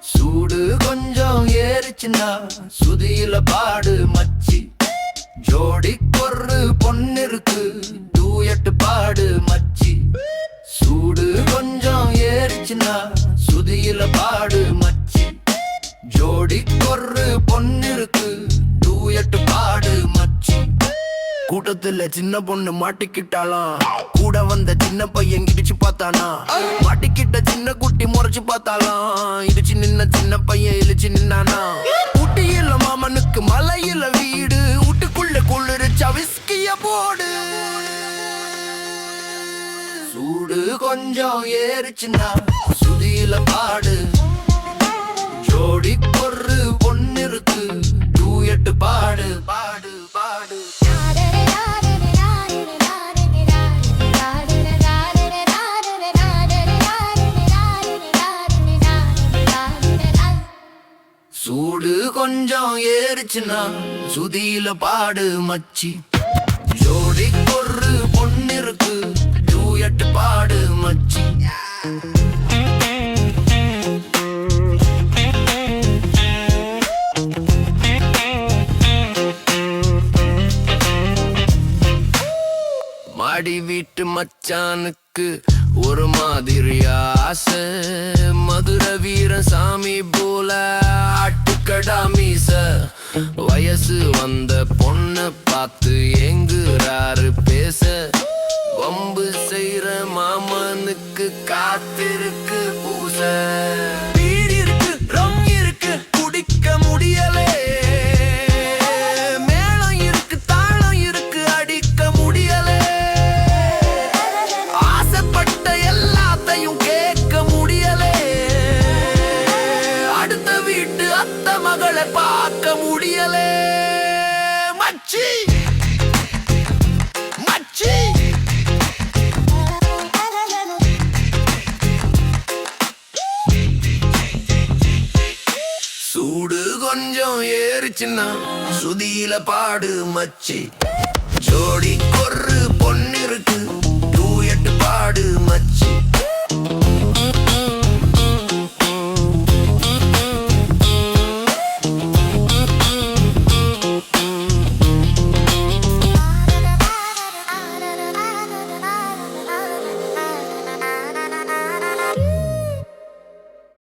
சூடு கொஞ்சம் ஏறிச்சுன்னா சுதியில பாடு மச்சி. ஜோடி கொர்ரு பொண்ணு இருக்கு டூயட்டு பாடு மச்சி. சூடு கொஞ்சம் ஏறிச்சுன்னா சுதியில பாடு மச்சி. ஜோடி கொர்ரு பொண்ணு இருக்கு டூயட்டு பாடு மச்சி. கூட்டத்துல சின்ன பொண்ணு மாட்டிக்கிட்டாலாம் கூட வந்த சின்ன பையன் இடிச்சு பார்த்தானா? மாட்டிக்கிட்ட சின்ன குட்டி முறைச்சு பார்த்தாலாம் இடிச்சு நின்ன சின்ன பையன் இழிச்சு நின்னானா? ஊட்டியில மாமனுக்கு மலையில வீடு வீட்டுக்குள்ள குளிர்ச்சா விஸ்கிய போடு. சூடு கொஞ்சம் ஏறிச்சுன்னா சுதியில பாடு. பாடு பாடு பாடு. பாடு சூடு கொஞ்சம் ஏறிச்சுன்னா சுதியில பாடு மச்சி. ஜோடி பொறு பொண்ணு இருக்கு டூயட்டு பாடு மச்சி. மாடி வீட்டு மச்சானுக்கு ஒரு மாதிரி ஆசை. மதுர வீரன் சாமி போல ஆட்டுக்கடா மீச. வயசு வந்த பொண்ண பார்த்து ஏ மகளை பார்க்க முடியலே. மச்சி! மச்சி! சூடு கொஞ்சம் ஏறிச்சுன்னா சுதியில பாடு மச்சி. ஜோடி